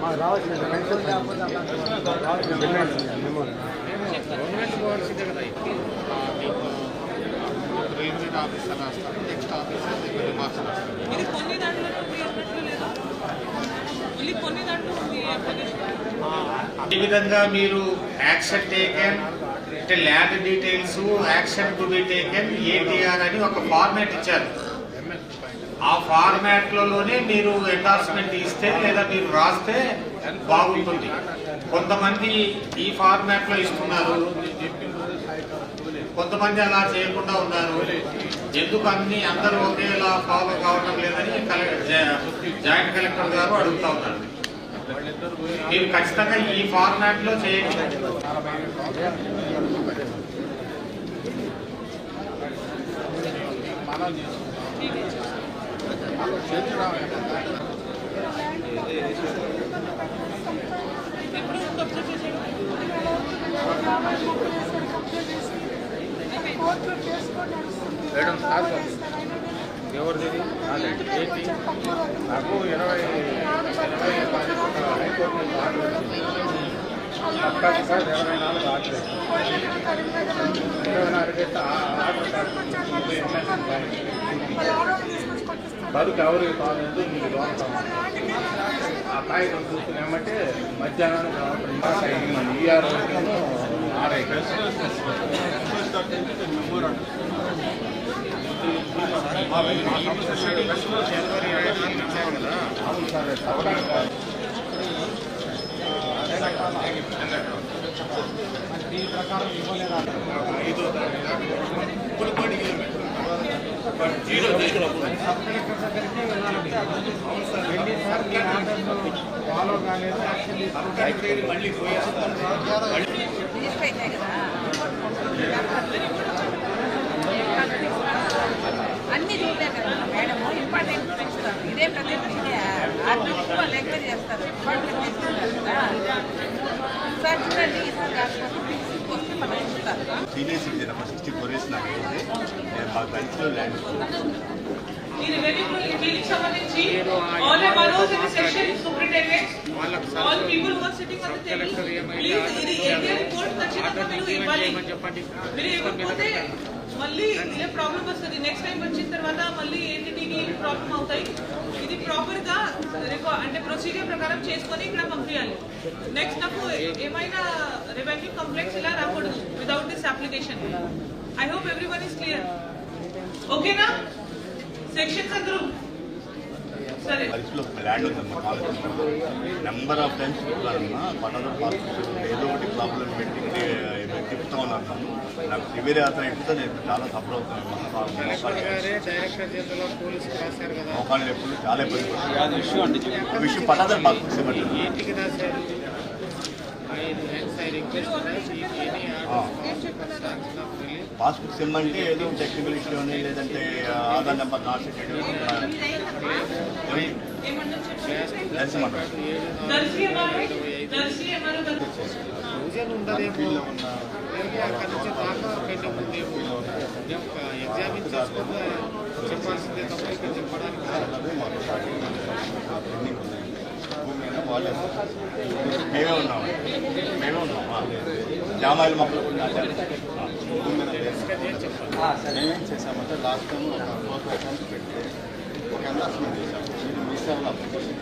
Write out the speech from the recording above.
మాకు రావాల్సిన గవర్నమెంట్ పోవాల్సిందే కదా రైల్వే నెక్స్ట్ అప్లికేషన్ ఈ విధంగా మీరు యాక్షన్ టేకెన్ అంటే land details action to be taken ATR అని ఒక ఫార్మాట్ ఇచ్చారు. ఆ ఫార్మాట్లోనే మీరు ఎండార్స్మెంట్ ఇస్తే లేదా మీరు రాస్తే బాగుంటుంది. కొంతమంది ఈ ఫార్మాట్లో ఇస్తున్నారు. కొంతమంది అలా చేయకుండా ఉన్నారు. ఎందుకు అన్ని అందరూ ఒకేలా ఫాలో కావడం లేదని కలెక్టర్ జా- జాయింట్ కలెక్టర్ గారు అడుగుతా ఉన్నారు. మీరు ఖచ్చితంగా ఈ ఫార్మాట్లో చేయండి. మేడం సార్ ఎవరిది? ఏంటి నాకు ఇరవై ఇరవై హైకోర్టు నుంచి ఆర్డర్ వచ్చింది సార్ ఇరవై నాలుగు ఆర్డర్ ఇరవై నాలుగు ఆర్డర్ బతుకు ఎవరికి కాలేదు మీకు దోస్తాం ఆ కాగితం చూస్తున్నామంటే మధ్యాహ్నం మన ఈఆర్ ఆర్ఐ అవును సార్ సవరణ దీని ప్రకారం ఇవ్వలేదా సబ్ కలెక్టర్ దగ్గరికి వెళ్ళి సార్ మీ ఆర్డర్ను ఫాలో కాలేదు అన్ని చూడలే కదా మేడం ఇంపార్టెంట్ పెంచుతారు ఇదే ప్రతి వాళ్ళు ఎంకరేజ్ చేస్తారు. ఇంపార్టెంట్ పెంచుతారు కదా. సార్ చూడండి ఈసారి కాకపోతే senior citizen sixty four years నాకు అయింది. నేను మా లంచ్లో ల్యాండ్ ఈ రెవెన్యూ దీనికి సంబంధించి మళ్ళీ ఇదే ప్రాబ్లం వస్తుంది. నెక్స్ట్ టైం వచ్చిన తర్వాత మళ్ళీ ఏంటికి ప్రాబ్లం అవుతాయి. ఇది ప్రాపర్గా అంటే ప్రొసీజర్ ప్రకారం చేసుకొని ఇక్కడ పంపించాలి నెక్స్ట్ నాకు ఏమైనా రెవెన్యూ కంప్లైంట్స్ ఇలా రాకూడదు without this application I hope every one is clear ఓకేనా సెక్షన్స్ అందరూ. పరిస్థితిలో ల్యాండ్ ఉందమ్మా కాలేజ్ నెంబర్ ఆఫ్ టైమ్స్ చెప్తానమ్మా పాస్ ఏదో ఒకటి ప్రాబ్లం పెట్టి చెప్తా ఉన్నాను నన్ను. నాకు సివియర్ యాత్ర ఎప్పుడు నేను చాలా సఫర్ అవుతున్నాను మోకాళ్ళు ఎప్పుడు చాలా ఇబ్బంది పడుతుంది విషయం పట్టాదని ఇష్టపడుతుంది ఏంటికి రాశారు I request any passbook sim అంటే ఏదో టెక్నికల్ ఇష్యూ అని లేదంటే ఆధార్ నెంబర్ నాట్ చెప్పాల్సిందే తప్ప ఇక్కడ చెప్పడానికి. వాళ్ళే మేమే ఉన్నాం. మేమే ఉన్నాం. జామాయిల మొక్కలు కూడా నాటారు. మేమేం చేసామంటే లాస్ట్ టైం ఒక ఫోర్ పర్సెంట్ పెట్టి పెడితే ఒక ఎండార్స్మెంట్ మీరు మీ సేవలో అప్లికేషన్